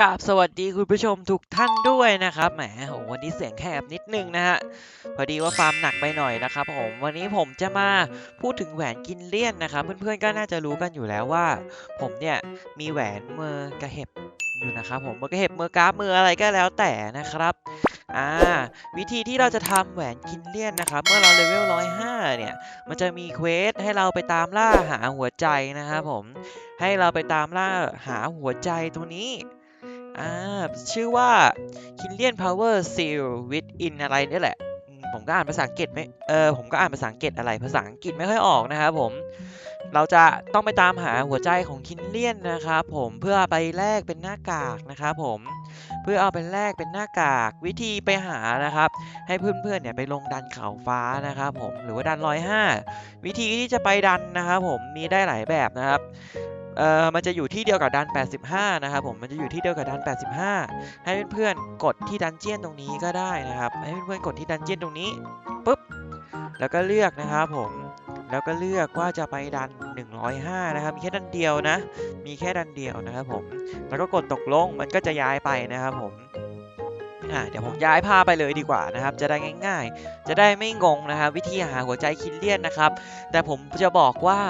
กราบสวัสดีคุณผู้ชมทุกท่านด้วยนะครับแหมโหวันนี้เสียงแคบนิดนึงนะฮะพอดีว่าฟาร์มหนักไปหน่อยนะครับผมวันนี้ผมจะมาพูดถึงแหวนกินเลี่ยนนะครับเพื่อนๆก็น่าจะรู้กันอยู่แล้วว่า ผมเนี่ยมีแหวนเมอกระเห็บอยู่นะครับผมเมอกระเห็บเมอกราฟเมออะไรก็แล้วแต่นะครับอ่าวิธีที่เราจะทำแหวนกินเลี่ยนนะครับ เมื่อเราเลเวล105เนี่ย มันจะมีเควสให้เราไปตามล่าหาหัวใจนะครับผมให้เราไปตามล่าหาหัวใจตรงนี้ อ่าชื่อว่า Killian Power Seal Within อะไรนี่แหละ ผมก็อ่านภาษาอังกฤษไม่เออผมก็อ่านภาษาอังกฤษอะไรภาษาอังกฤษไม่ค่อยออกนะครับผมเราจะต้องไปตามหาหัวใจของคินเลียนนะครับผมเพื่อไปแลกเป็นหน้ากากนะครับผมเพื่อเอาไปแลกเป็นหน้ากากวิธีไปหานะครับ ให้เพื่อนๆเนี่ยไปลงดันเขาฟ้านะครับผมหรือว่าดันร้อยห้าวิธีที่จะไปดันนะครับผมมีได้หลายแบบนะครับ เอ่อมันจะอยู่ที่เดียวกับดัน 85 นะครับผม มันจะอยู่ที่เดียวกับดัน 85 ให้เพื่อนๆกดที่ดันเจียนตรงนี้ก็ได้นะครับ ให้เพื่อนๆกดที่ดันเจียนตรงนี้ปุ๊บ แล้วก็เลือกนะครับผม แล้วก็เลือกว่าจะไปดัน 105 นะครับ มีแค่ดันเดียวนะ มีแค่ดันเดียวนะครับผม แล้วก็กดตกลง มันก็จะย้ายไปนะครับผมอ่าเดี๋ยวผมย้ายภาพไปเลยดีกว่านะครับ จะได้ง่าย ๆ จะได้ไม่งงนะครับ วิธีหาหัวใจคิดเลียนนะครับ แต่ผมจะบอกว่า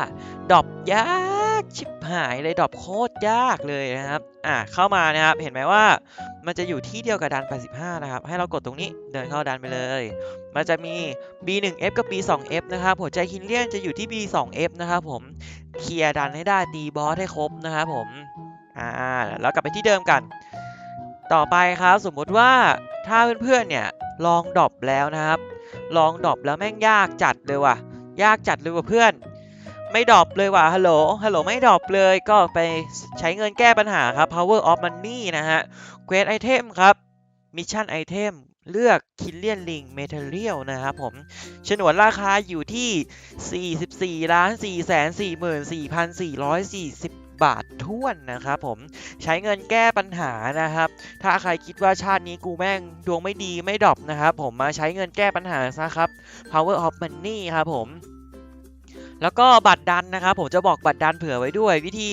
ดรอปยาก ชิบหายเลยดรอปโคตรยากเลยนะครับ อ่าเข้ามานะครับ เห็นไหมว่ามันจะอยู่ที่เดียวกับดัน 85 นะครับ ให้เรากดตรงนี้เดินเข้าดันไปเลย มันจะมี B1F กับ B2F นะครับ หัวใจคินเลียนจะอยู่ที่ B2F นะครับผม เคลียร์ดันให้ได้ตีบอสให้ครบนะครับผม อ่าแล้วกลับไปที่เดิมกัน ต่อไปครับสมมุติว่าถ้าเพื่อนๆเนี่ยลองดรอปแล้วนะครับ ลองดรอปแล้วแม่งยากจัดเลยว่ะยากจัดเลยว่ะเพื่อน ไม่ดรอปเลยว่ะฮัลโหลฮัลโหลไม่ดรอปเลยก็ไปใช้เงินแก้ปัญหาครับ power of money นะฮะ quest item ครับ mission item เลือก Killian Ring Material นะครับผมฉนวนราคาอยู่ที่ 44ล้าน4แสน44,440บาทท้วนนะครับผมใช้เงินแก้ปัญหานะครับ ถ้าใครคิดว่าชาตินี้กูแม่งดวงไม่ดีไม่ดรอปนะครับผมมาใช้เงินแก้ปัญหาซะครับ power of money ครับผม แล้วก็บัตรดันนะครับ ผมจะบอกบัตรดันเผื่อไว้ด้วย วิธี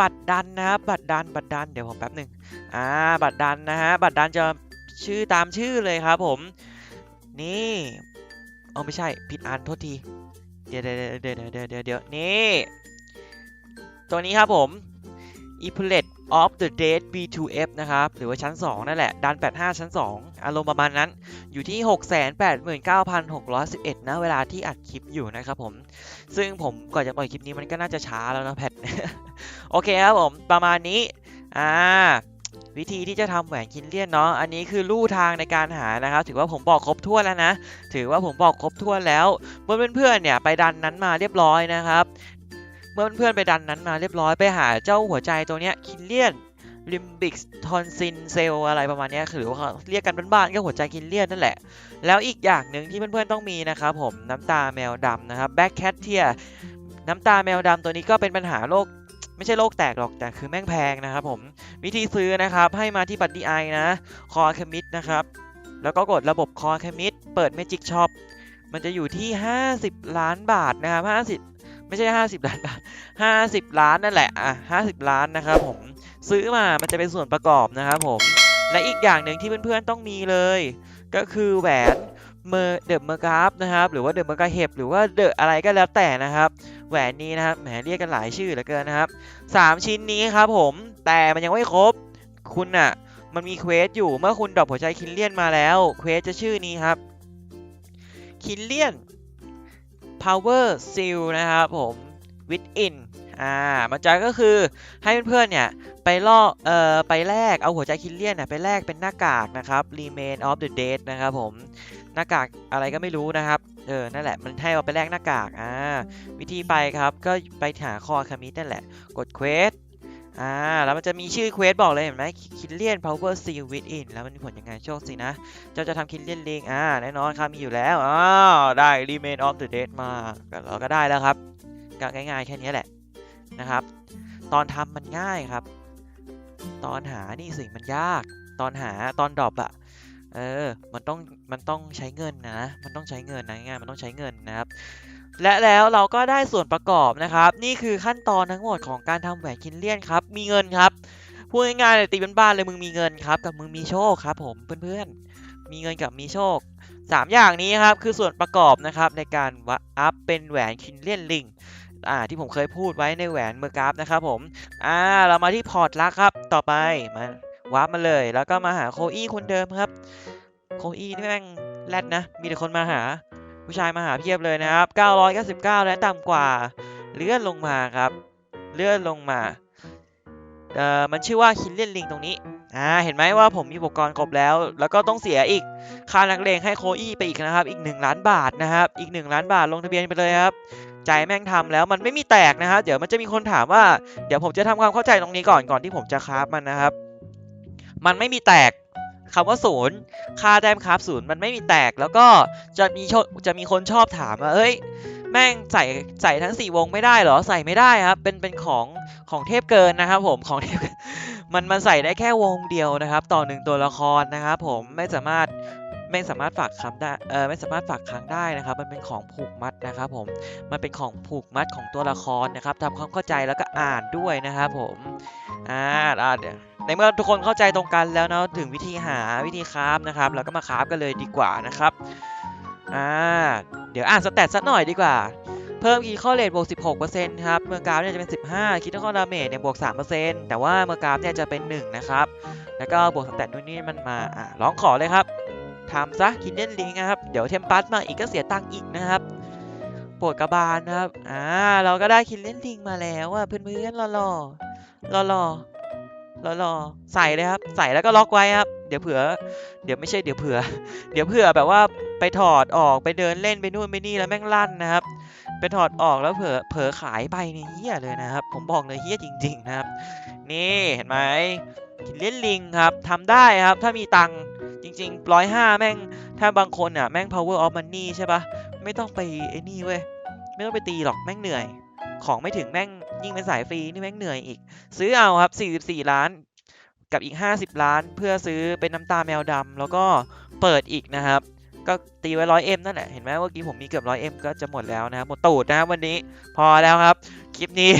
บัตรดันนะครับบัตรดันบัตรดันเดี๋ยวผมแป๊บหนึ่งอ่าบัตรดันนะฮะบัตรดันจะชื่อตามชื่อเลยครับผมนี่เอาไม่ใช่ผิดอ่านโทษทีเดี๋ยวเดี๋ยวเดี๋ยวเดี๋ยวเดี๋ยวเดี๋ยวนี่ตัวนี้ครับผม e p l e t of the Dead B2F นะครับ หรือว่าชั้น 2 นั่นแหละ ดัน 85 ชั้น 2 อารมณ์ประมาณนั้น อยู่ที่ 689,611นะเวลาที่อัดคลิปอยู่นะครับผม ซึ่งผมก่อนจะปล่อยคลิปนี้มันก็น่าจะช้าแล้วนะแพท โอเคครับผม ประมาณนี้ อ่า วิธีที่จะทำแหวนคินเลียนเนาะ อันนี้คือลู่ทางในการหานะครับ ถือว่าผมบอกครบถ้วนแล้วนะ ถือว่าผมบอกครบถ้วนแล้วเมื่อเพื่อนๆเนี่ยไปดันนั้นมาเรียบร้อยนะครับ มื่อเพื่อนๆไปดันนั้นมาเรียบร้อยไปหาเจ้าหัวใจตัวเนี้ยคินเลียนลิมบิกทอนซินเซลอะไรประมาณนี้ยคือว่าเขาเรียกกันบ้านๆก็หัวใจคินเลียนนั่นแหละ แล้วอีกอย่างหนึ่งที่เพื่อนๆต้องมีนะครับผมน้ำตาแมวดำนะครับแบ็คแคทเทียน้ำตาแมวดำตัวนี้ก็เป็นปัญหาโรคไม่ใช่โรคแตกหรอกแต่คือแม่งแพงนะครับผม วิธีซื้อนะครับให้มาที่บัตรดีไอนะคอคมิดนะครับ แล้วก็กดระบบคอคมิดเปิด Magic Shop มันจะอยู่ที่ 50 ล้านบาทนะครับ50 ไม่ใช่ 50 ล้านบาท50ล้านนั่นแหละอะ50ล้านนะครับผมซื้อมามันจะเป็นส่วนประกอบนะครับผมและอีกอย่างหนึ่งที่เพื่อนๆต้องมีเลย ก็คือแหวนเมอร์เดอะเมอร์กราฟนะครับหรือว่าเดอะเมอร์กาเฮบหรือว่าเดอะอะไรก็แล้วแต่นะครับ แหวนนี้นะครับแหมเรียกกันหลายชื่อเหลือเกินนะครับสามชิ้นนี้ครับผมแต่มันยังไม่ครบ คุณน่ะมันมีเควสอยู่เมื่อคุณดรอปหัวใจคินเลียนมาแล้วเควสจะชื่อนี้ครับคินเลียน power seal นะครับผม within อ่ามันจะก็คือให้เพื่อนๆเนี่ยไปล่อเอ่อไปแลกเอาหัวใจคินเลียนเนี่ยไปแลกเป็นหน้ากากนะครับ remain of the dead นะครับผมหน้ากากอะไรก็ไม่รู้นะครับเออนั่นแหละมันให้เราไปแลกหน้ากากอ่าวิธีไปครับก็ไปหาคอคามิดนั่นแหละกดเควส อ่าแล้วมันจะมีชื่อเควสบอกเลยเห็นไหมคินเลียน power seal within แล้วมันมีผลยังไงโชคสินะ เจ้าจะทำคินเลียนลิงอ่าแน่นอนครับมีอยู่แล้วอ้าวได้ remain of the dead มาก็เราก็ได้แล้วครับก็ง่ายๆแค่นี้แหละนะครับ ตอนทำมันง่ายครับ ตอนหานี่สิมันยาก ตอนหาตอนดรอปอะเออ มันต้อง มันต้องใช้เงินนะ มันต้องใช้เงินนะง่ายมันต้องใช้เงินนะครับ และแล้วเราก็ได้ส่วนประกอบนะครับ นี่คือขั้นตอนทั้งหมดของการทำแหวนคินเลียนครับ มีเงินครับพูดง่ายๆเลยตีเป็นบ้านๆเลยมึงมีเงินครับ กับมึงมีโชคครับ ผมเพื่อนๆ มีเงินกับมีโชคสามอย่างนี้ครับคือส่วนประกอบนะครับในการวะอัพเป็นแหวนคินเลียนลิงอ่าที่ผมเคยพูดไว้ในแหวนเมอร์กราฟนะครับผมอ่าเรามาที่พอร์ตลักครับ ต่อไปมาวาร์ปมาเลย แล้วก็มาหาโคอี้คนเดิมครับ โคอี้นี่แม่งแรดนะ มีแต่คนมาหา ผู้ชายมาหาเพียบเลยนะครับ 999 และต่ำกว่า เลื่อนลงมาครับ เลื่อนลงมาเอ่อมันชื่อว่าคินเลียนลิงตรงนี้อ่าเห็นไหมว่าผมมีอุปกรณ์ครบแล้ว แล้วก็ต้องเสียอีกค่านักเลงให้โคอี้ไปอีกนะครับ อีก 1 ล้านบาทนะครับ อีก 1 ล้านบาทลงทะเบียนไปเลยครับใจแม่งทำแล้วมันไม่มีแตกนะครับเดี๋ยวมันจะมีคนถามว่าเดี๋ยวผมจะทำความเข้าใจตรงนี้ก่อนก่อนที่ผมจะคราฟมันนะครับ มันไม่มีแตก คำว่าศูนย์ค่าแต้มคราฟศูนย์มันไม่มีแตกแล้วก็จะมีจะมีคนชอบถามว่าเอ้ย แม่งใส่ใส่ทั้ง 4 วงไม่ได้เหรอใส่ไม่ได้ครับ เป็นเป็นของของเทพเกินนะครับผมของเทพมันมันใส่ได้แค่วงเดียวนะครับ ต่อหนึ่งตัวละครนะครับผมไม่สามารถไม่สามารถฝากคำได้เออไม่สามารถฝากค้างได้นะครับ มันเป็นของผูกมัดนะครับผม มันเป็นของผูกมัดของตัวละครนะครับทำความเข้าใจแล้วก็อ่านด้วยนะครับผม อ่าอ่าเดี๋ยว ในเมื่อทุกคนเข้าใจตรงกันแล้วเนาะถึงวิธีหาวิธีคราฟนะครับ เราก็มาคราฟกันเลยดีกว่านะครับอ่าเดี๋ยวอ่านสแตทสักหน่อยดีกว่าเพิ่มคีข้อเลทบวก 16%ครับ เมื่อกราฟเนี่ยจะเป็น 15 คิดข้อดาเมจเนี่ยบวก 3%แต่ว่าเมื่อกราฟเนี่ยจะเป็น 1 นะครับ แล้วก็บวกสแตทนู่นนี่มันมาอะร้องขอเลยครับทำซะคินเดนลิงนะครับ เดี๋ยวเทมปัสมาอีกก็เสียตังค์อีกนะครับปวดกระบาลนะครับ อ่า เราก็ได้คินเดนลิงมาแล้วอะเพื่อนๆรอรอรอรอ รอรอใส่เลยครับใส่แล้วก็ล็อกไว้ครับ เดี๋ยวเผื่อ เดี๋ยวไม่ใช่เดี๋ยวเผื่อ เดี๋ยวเผื่อแบบว่าไปถอดออกไปเดินเล่นไปนู่นไปนี่แล้วแม่งลั่นนะครับไปถอดออกแล้วเผลอเผลอขายไปเนี่ยเฮี้ยเลยนะครับ ผมบอกเลยเฮี้ยจริง ๆนะครับ นี่เห็นไหมกินเล่นลิงครับทำได้ครับถ้ามีตังค์จริงๆร้อยห้าแม่งถ้าบางคนอะแม่ง power of money ใช่ปะไม่ต้องไปไอ้นี่เว้ยไม่ต้องไปตีหรอกแม่งเหนื่อย ของไม่ถึงแม่ง ยิ่งเป็นสายฟรีนี่แม่งเหนื่อยอีก ซื้อเอาครับ 44 ล้านกับอีก 50 ล้าน เพื่อซื้อเป็นน้ำตาแมวดำแล้วก็เปิดอีกนะครับ ก็ตีไว้ร้อยเอ็มนั่นแหละ เห็นไหมเมื่อกี้ผมมีเกือบร้อยเอ็มก็จะหมดแล้วนะครับหมดตูดนะครับวันนี้พอแล้วครับ คลิปนี้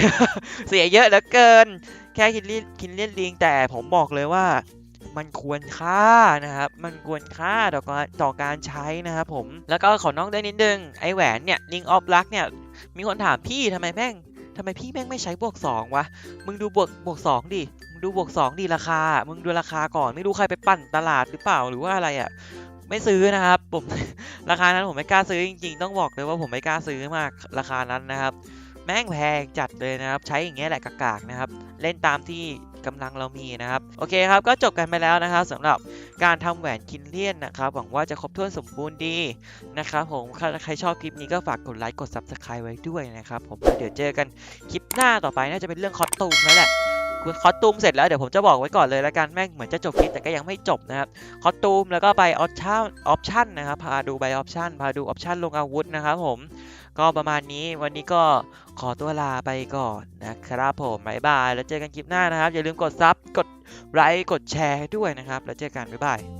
เสียเยอะเหลือเกิน แค่คินเลียนคินเลียนลิงแต่ผมบอกเลยว่ามันควรค่านะครับ มันควรค่าต่อการต่อการใช้นะครับผม แล้วก็ขอน้องได้นิดนึง ไอแหวนเนี่ยลิงออฟลักเนี่ย มีคนถามพี่ทำไมแม่งำไมพี่แม่งไม่ใช้บวกสองวะ มึงดูบวกบวกสองดิ มึงดูบวกสองดิราคา มึงดูราคาก่อน ไม่รู้ใครไปปั่นตลาดหรือเปล่าหรือว่าอะไรอะ ไม่ซื้อนะครับ ผม ราคานั้นผมไม่กล้าซื้อจริงๆ ต้องบอกเลยว่าผมไม่กล้าซื้อมากราคานั้นนะครับ แม่งแพงจัดเลยนะครับ ใช้อย่างเงี้ยแหละกากๆนะครับ เล่นตามที่ กำลังเรามีนะครับโอเคครับก็จบกันไปแล้วนะครับสำหรับการทำแหวนคินเลียนนะครับหวังว่าจะครบถ้วนสมบูรณ์ดีนะครับผมใครชอบคลิปนี้ก็ฝากกดไลค์กด Subscribe ไว้ด้วยนะครับผมเดี๋ยวเจอกันคลิปหน้าต่อไปน่าจะเป็นเรื่องคอสตูมแล้วแหละ คุณคอสตูมเสร็จแล้วเดี๋ยวผมจะบอกไว้ก่อนเลยแล้วกันแม่งเหมือนจะจบคลิปแต่ก็ยังไม่จบนะครับคอสตูมแล้วก็ไปออปชั่นออปชั่นนะครับพาดูใบออปชั่นพาดูออปชั่นลงอาวุธนะครับผมก็ประมาณนี้วันนี้ก็ขอตัวลาไปก่อนนะครับผมบ๊ายบายแล้วเจอกันคลิปหน้านะครับ อย่าลืมกดซับกดไลค์กดแชร์ด้วยนะครับ แล้วเจอกันบ๊ายบาย